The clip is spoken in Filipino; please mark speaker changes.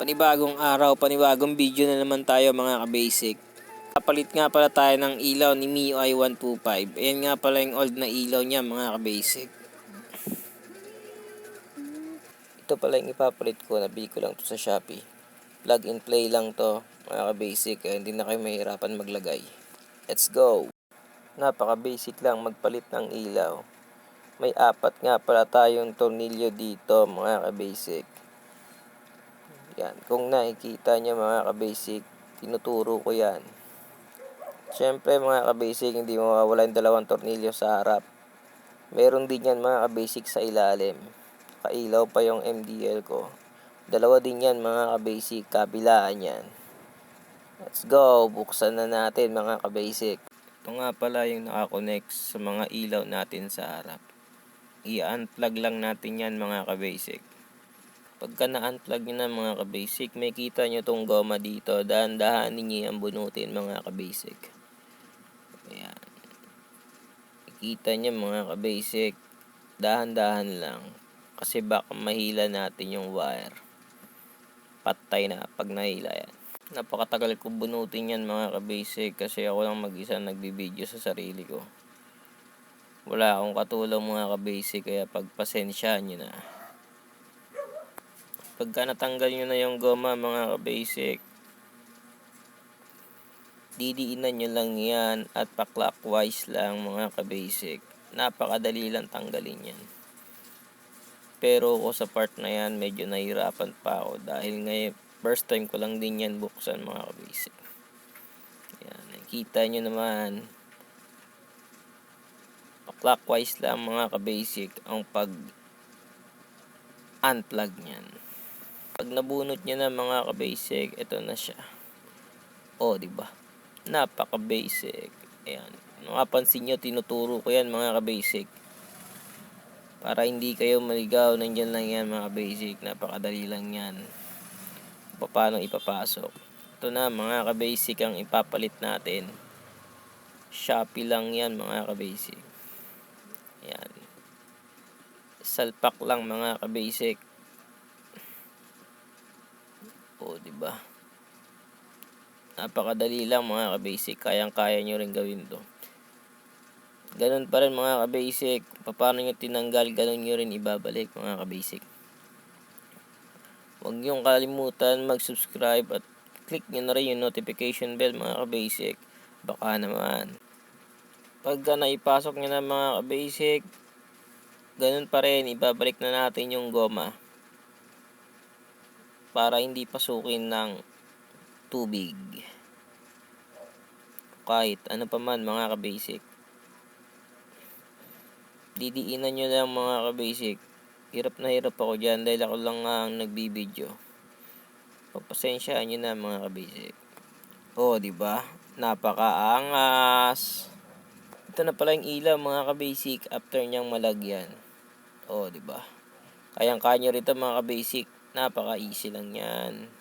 Speaker 1: Panibagong araw, panibagong video na naman tayo mga ka-basic. Kapalit nga pala tayo ng ilaw ni MIUI 125. Ayan nga pala yung old na ilaw niya mga ka-basic. Ito pala yung ipapalit ko, nabili ko lang to sa Shopee. Plug and play lang to mga ka-basic, kaya hindi na kayo mahirapan maglagay. Let's go! Napaka-basic lang magpalit ng ilaw. May apat nga pala tayong tornilyo dito mga ka-basic. Yan, kung nakikita nyo mga ka-basic, tinuturo ko yan. Siyempre mga ka-basic, hindi mawawala yung dalawang tornilyo sa harap. Meron din yan mga ka-basic sa ilalim. Kailaw pa yung MDL ko. Dalawa din yan mga ka-basic, kabilaan yan. Let's go, buksan na natin mga ka-basic. Ito nga pala yung nakakonect sa mga ilaw natin sa harap. I-unplug lang natin yan mga ka-basic. Pagka na-unplug nyo na mga ka-basic, may kita nyo tong goma dito. Dahan-dahanin nyo yung bunutin mga ka-basic. Ayan. Kita nyo mga ka-basic. Dahan-dahan lang. Kasi baka mahila natin yung wire. Patay na pag nahila yan. Napakatagal ko bunutin yan mga ka-basic kasi ako lang mag-isa nagbibideo sa sarili ko. Wala akong katulong mga ka-basic kaya pagpasensyahan nyo na. Pagka natanggal nyo na yung goma mga ka-basic, didiinan nyo lang yan at pa-clockwise lang mga ka-basic. Napakadali lang tanggalin yan. Pero ako sa part na yan, medyo nahirapan pa ako dahil ngayon, first time ko lang din yan buksan mga ka-basic. Yan, nakikita nyo naman, clockwise lang mga ka-basic ang pag unplug niyan. Pag nabunot niya na mga ka-basic, ito na siya. Oh, di ba? Napaka-basic. Ayan. Mapapansin nyo, tinuturo ko yan mga ka-basic. Para hindi kayo maligaw, nandyan lang yan mga basic. Napakadali lang yan. Paano ipapasok. Ito na mga ka-basic ang ipapalit natin. Shopee lang yan mga ka-basic. Yan. Salpak lang mga ka-basic. Ba? Napakadali lang mga ka-basic. Kayang-kaya nyo rin gawin to. Ganun pa rin mga ka-basic. Paano nyo tinanggal, ganun nyo rin ibabalik mga ka-basic. Huwag nyo kalimutan mag-subscribe at click nyo na rin yung notification bell mga ka-basic. Baka naman. Pagka naipasok nyo na mga ka-basic, ganun pa rin, ibabalik na natin yung goma. Para hindi pasukin ng tubig. Kahit ano pa man mga ka-basic didiinan nyo lang mga ka-basic. Hirap na hirap ako dyan dahil ako lang nga ang nagbibideo. Pagpasensyaan nyo na mga ka-basic. Oh, di ba? Napakaangas. Ito na pala yung ilaw mga ka-basic after niyang malagyan. Oh, di ba? Kayang-kaya nyo rito mga ka-basic. Napaka-easy lang yan.